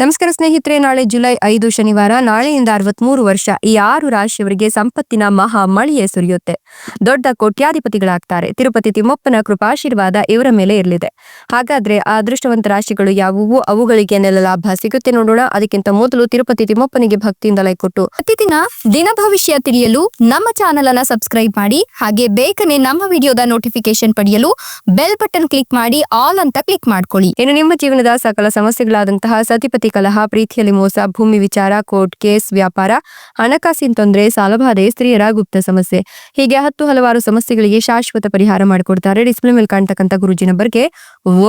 ನಮಸ್ಕಾರ ಸ್ನೇಹಿತರೆ, ನಾಳೆ ಜುಲೈ ಐದು ಶನಿವಾರ, ನಾಳೆಯಿಂದ ಅರವತ್ಮೂರು ವರ್ಷ, ಈ ಆರು ರಾಶಿಯವರಿಗೆ ಸಂಪತ್ತಿನ ಮಹಾ ಮಳೆಯೇ ಸುರಿಯುತ್ತೆ. ದೊಡ್ಡ ಕೋಟ್ಯಾಧಿಪತಿಗಳಾಗ್ತಾರೆ. ತಿರುಪತಿ ತಿಮ್ಮಪ್ಪನ ಕೃಪಾಶೀರ್ವಾದ ಇವರ ಮೇಲೆ ಇರಲಿದೆ. ಹಾಗಾದ್ರೆ ಆ ಅದೃಷ್ಟವಂತ ರಾಶಿಗಳು ಯಾವುವು? ಅವುಗಳಿಗೆ ನೆಲ ಲಾಭ ಸಿಗುತ್ತೆ ನೋಡೋಣ. ಅದಕ್ಕಿಂತ ಮೊದಲು ತಿರುಪತಿ ತಿಮ್ಮಪ್ಪನಿಗೆ ಭಕ್ತಿಯಿಂದ ಲೈಕ್ ಕೊಟ್ಟು. ಪ್ರತಿದಿನ ದಿನ ಭವಿಷ್ಯ ತಿಳಿಯಲು ನಮ್ಮ ಚಾನೆಲ್ ಅನ್ನ ಸಬ್ಸ್ಕ್ರೈಬ್ ಮಾಡಿ, ಹಾಗೆ ಬೇಗನೆ ನಮ್ಮ ವಿಡಿಯೋದ ನೋಟಿಫಿಕೇಶನ್ ಪಡೆಯಲು ಬೆಲ್ ಬಟನ್ ಕ್ಲಿಕ್ ಮಾಡಿ, ಆಲ್ ಅಂತ ಕ್ಲಿಕ್ ಮಾಡ್ಕೊಳ್ಳಿ. ಇನ್ನು ನಿಮ್ಮ ಜೀವನದ ಸಕಲ ಸಮಸ್ಯೆಗಳಾದಂತಹ ಸತಿಪತಿ ಕಲಹ, ಪ್ರೀತಿಯಲ್ಲಿ ಮೋಸ, ಭೂಮಿ ವಿಚಾರ, ಕೋರ್ಟ್ ಕೇಸ್, ವ್ಯಾಪಾರ, ಹಣಕಾಸಿನ ತೊಂದರೆ ಸಾಲಬಾಧೆ ಸ್ತ್ರೀಯರ ಗುಪ್ತ ಸಮಸ್ಯೆ. ಹೀಗೆ ಹತ್ತು ಹಲವಾರು ಸಮಸ್ಯೆಗಳಿಗೆ ಶಾಶ್ವತ ಪರಿಹಾರ ಮಾಡಿಕೊಡ್ತಾರೆ ಡಿಸ್ಪ್ಲೇ ಮೇಲೆ ಕಾಣ್ತಕ್ಕಂಥ ಗುರುಜಿ ನಂಬರ್ಗೆ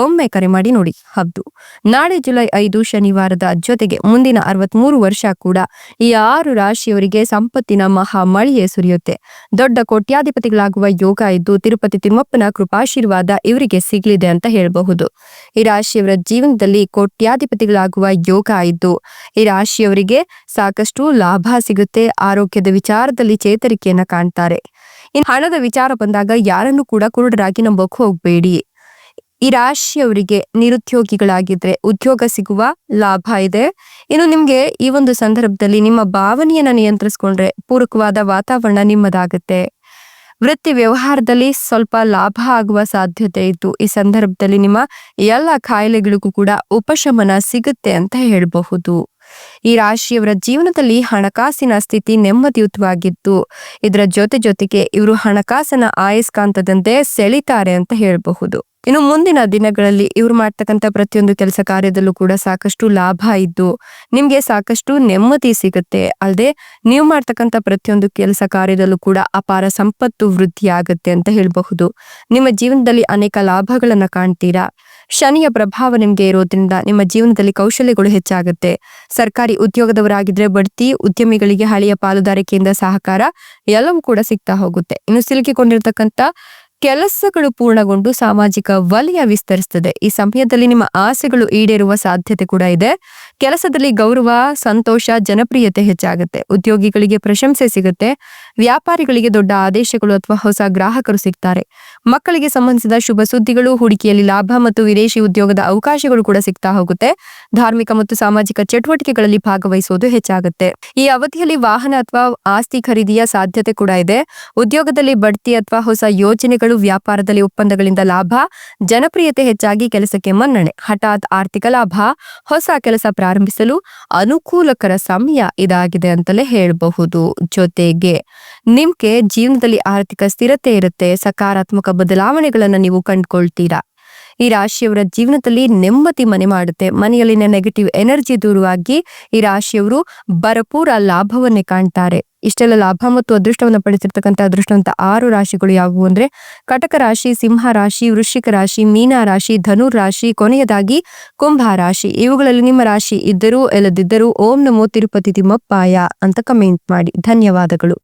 ಒಮ್ಮೆ ಕರೆ ಮಾಡಿ ನೋಡಿ ಹಬ್ದು. ನಾಳೆ ಜುಲೈ ಐದು ಶನಿವಾರದ ಜೊತೆಗೆ ಮುಂದಿನ ಅರವತ್ಮೂರು ವರ್ಷ ಕೂಡ ಈ ಆರು ರಾಶಿಯವರಿಗೆ ಸಂಪತ್ತಿನ ಮಹಾ ಮಳೆಯೇ ಸುರಿಯುತ್ತೆ. ದೊಡ್ಡ ಕೋಟ್ಯಾಧಿಪತಿಗಳಾಗುವ ಯೋಗ ಇದ್ದು ತಿರುಪತಿ ತಿಮ್ಮಪ್ಪನ ಕೃಪಾಶೀರ್ವಾದ ಇವರಿಗೆ ಸಿಗಲಿದೆ ಅಂತ ಹೇಳಬಹುದು. ಈ ರಾಶಿಯವರ ಜೀವನದಲ್ಲಿ ಕೋಟ್ಯಾಧಿಪತಿಗಳಾಗುವ ಯೋಗ ಇದ್ದು ಈ ರಾಶಿಯವರಿಗೆ ಸಾಕಷ್ಟು ಲಾಭ ಸಿಗುತ್ತೆ. ಆರೋಗ್ಯದ ವಿಚಾರದಲ್ಲಿ ಚೇತರಿಕೆಯನ್ನ ಕಾಣ್ತಾರೆ. ಇನ್ನು ಹಣದ ವಿಚಾರ ಬಂದಾಗ ಯಾರನ್ನು ಕೂಡ ಕುರುಡರಾಗಿ ನಂಬಕ್ಕೆ ಹೋಗ್ಬೇಡಿ. ಈ ರಾಶಿಯವರಿಗೆ ನಿರುದ್ಯೋಗಿಗಳಾಗಿದ್ರೆ ಉದ್ಯೋಗ ಸಿಗುವ ಲಾಭ ಇದೆ. ಇನ್ನು ನಿಮ್ಗೆ ಈ ಒಂದು ಸಂದರ್ಭದಲ್ಲಿ ನಿಮ್ಮ ಭಾವನೆಯನ್ನ ನಿಯಂತ್ರಿಸ್ಕೊಂಡ್ರೆ ಪೂರಕವಾದ ವಾತಾವರಣ ನಿಮ್ಮದಾಗುತ್ತೆ. ವೃತ್ತಿ ವ್ಯವಹಾರದಲ್ಲಿ ಸ್ವಲ್ಪ ಲಾಭ ಆಗುವ ಸಾಧ್ಯತೆ ಇತ್ತು ಈ ಸಂದರ್ಭದಲ್ಲಿ ನಿಮ್ಮ ಎಲ್ಲ ಕಾಯಿಲೆಗಳಿಗೂ ಕೂಡ ಉಪಶಮನ ಸಿಗುತ್ತೆ ಅಂತ ಹೇಳಬಹುದು. ಈ ರಾಶಿಯವರ ಜೀವನದಲ್ಲಿ ಹಣಕಾಸಿನ ಸ್ಥಿತಿ ನೆಮ್ಮದಿಯುತವಾಗಿತ್ತು ಇದರ ಜೊತೆ ಜೊತೆಗೆ ಇವರು ಹಣಕಾಸಿನ ಆಯಸ್ಕಾಂತದಂತೆ ಸೆಳಿತಾರೆ ಅಂತ ಹೇಳಬಹುದು. ಇನ್ನು ಮುಂದಿನ ದಿನಗಳಲ್ಲಿ ಇವ್ರು ಮಾಡ್ತಕ್ಕಂಥ ಪ್ರತಿಯೊಂದು ಕೆಲಸ ಕಾರ್ಯದಲ್ಲೂ ಕೂಡ ಸಾಕಷ್ಟು ಲಾಭ ಇದ್ದು ನಿಮ್ಗೆ ಸಾಕಷ್ಟು ನೆಮ್ಮದಿ ಸಿಗುತ್ತೆ. ಅಲ್ಲದೆ ನೀವು ಮಾಡ್ತಕ್ಕಂಥ ಪ್ರತಿಯೊಂದು ಕೆಲಸ ಕಾರ್ಯದಲ್ಲೂ ಕೂಡ ಅಪಾರ ಸಂಪತ್ತು ವೃದ್ಧಿ ಆಗುತ್ತೆ ಅಂತ ಹೇಳಬಹುದು. ನಿಮ್ಮ ಜೀವನದಲ್ಲಿ ಅನೇಕ ಲಾಭಗಳನ್ನ ಕಾಣ್ತೀರಾ? ಶನಿಯ ಪ್ರಭಾವ ನಿಮ್ಗೆ ಇರೋದ್ರಿಂದ ನಿಮ್ಮ ಜೀವನದಲ್ಲಿ ಕೌಶಲ್ಯಗಳು ಹೆಚ್ಚಾಗುತ್ತೆ. ಸರ್ಕಾರಿ ಉದ್ಯೋಗದವರಾಗಿದ್ರೆ ಬಡ್ತಿ, ಉದ್ಯಮಿಗಳಿಗೆ ಹಳೆಯ ಪಾಲುದಾರಿಕೆಯಿಂದ ಸಹಕಾರ ಎಲ್ಲವೂ ಕೂಡ ಸಿಗ್ತಾ ಹೋಗುತ್ತೆ. ಇನ್ನು ಸಿಲುಕಿಕೊಂಡಿರ್ತಕ್ಕಂಥ ಕೆಲಸಗಳು ಪೂರ್ಣಗೊಂಡು ಸಾಮಾಜಿಕ ವಲಯ ವಿಸ್ತರಿಸ್ತದೆ ಈ ಸಮಯದಲ್ಲಿ ನಿಮ್ಮ ಆಸೆಗಳು ಈಡೇರುವ ಸಾಧ್ಯತೆ ಕೂಡ ಇದೆ. ಕೆಲಸದಲ್ಲಿ ಗೌರವ, ಸಂತೋಷ, ಜನಪ್ರಿಯತೆ ಹೆಚ್ಚಾಗುತ್ತೆ. ಉದ್ಯೋಗಿಗಳಿಗೆ ಪ್ರಶಂಸೆ ಸಿಗುತ್ತೆ. ವ್ಯಾಪಾರಿಗಳಿಗೆ ದೊಡ್ಡ ಆದೇಶಗಳು ಅಥವಾ ಹೊಸ ಗ್ರಾಹಕರು ಸಿಗ್ತಾರೆ. ಮಕ್ಕಳಿಗೆ ಸಂಬಂಧಿಸಿದ ಶುಭ ಸುದ್ದಿಗಳು, ಹೂಡಿಕೆಯಲ್ಲಿ ಲಾಭ ಮತ್ತು ವಿದೇಶಿ ಉದ್ಯೋಗದ ಅವಕಾಶಗಳು ಕೂಡ ಸಿಗ್ತಾ ಹೋಗುತ್ತೆ. ಧಾರ್ಮಿಕ ಮತ್ತು ಸಾಮಾಜಿಕ ಚಟುವಟಿಕೆಗಳಲ್ಲಿ ಭಾಗವಹಿಸುವುದು ಹೆಚ್ಚಾಗುತ್ತೆ. ಈ ಅವಧಿಯಲ್ಲಿ ವಾಹನ ಅಥವಾ ಆಸ್ತಿ ಖರೀದಿಯ ಸಾಧ್ಯತೆ ಕೂಡ ಇದೆ. ಉದ್ಯೋಗದಲ್ಲಿ ಬಡ್ತಿ ಅಥವಾ ಹೊಸ ಯೋಜನೆಗಳು ವ್ಯಾಪಾರದಲ್ಲಿ ಒಪ್ಪಂದಗಳಿಂದ ಲಾಭ, ಜನಪ್ರಿಯತೆ ಹೆಚ್ಚಾಗಿ ಕೆಲಸಕ್ಕೆ ಮನ್ನಣೆ. ಹಠಾತ್ ಆರ್ಥಿಕ ಲಾಭ, ಹೊಸ ಕೆಲಸ ಪ್ರಾರಂಭಿಸಲು ಅನುಕೂಲಕರ ಸಮಯ ಇದಾಗಿದೆ ಅಂತಲೇ ಹೇಳಬಹುದು. ಜೊತೆಗೆ ನಿಮ್ಗೆ ಜೀವನದಲ್ಲಿ ಆರ್ಥಿಕ ಸ್ಥಿರತೆ ಇರುತ್ತೆ, ಸಕಾರಾತ್ಮಕ ಬದಲಾವಣೆಗಳನ್ನು ನೀವು ಕಂಡುಕೊಳ್ತೀರಾ? ಈ ರಾಶಿಯವರ ಜೀವನದಲ್ಲಿ ನೆಮ್ಮದಿ ಮನೆ ಮಾಡುತ್ತೆ. ಮನೆಯಲ್ಲಿನ ನೆಗೆಟಿವ್ ಎನರ್ಜಿ ದೂರವಾಗಿ ಈ ರಾಶಿಯವರು ಭರಪೂರ ಲಾಭವನ್ನೇ ಕಾಣ್ತಾರೆ. ಇಷ್ಟೆಲ್ಲ ಲಾಭ ಮತ್ತು ಅದೃಷ್ಟವನ್ನು ಪಡೆದಿರ್ತಕ್ಕಂಥ ಅದೃಷ್ಟವಂತ ಆರು ರಾಶಿಗಳು ಯಾವುವು ಅಂದ್ರೆ ಕಟಕ ರಾಶಿ, ಸಿಂಹ ರಾಶಿ, ವೃಶ್ಚಿಕ ರಾಶಿ, ಮೀನ ರಾಶಿ, ಧನುರ್ ರಾಶಿ, ಕೊನೆಯದಾಗಿ ಕುಂಭ ರಾಶಿ. ಇವುಗಳಲ್ಲಿ ನಿಮ್ಮ ರಾಶಿ ಇದ್ದರೂ ಇಲ್ಲದಿದ್ದರೂ ಓಂ ನಮೋ ತಿರುಪತಿ ತಿಮ್ಮಪ್ಪಾಯ ಅಂತ ಕಮೆಂಟ್ ಮಾಡಿ. ಧನ್ಯವಾದಗಳು.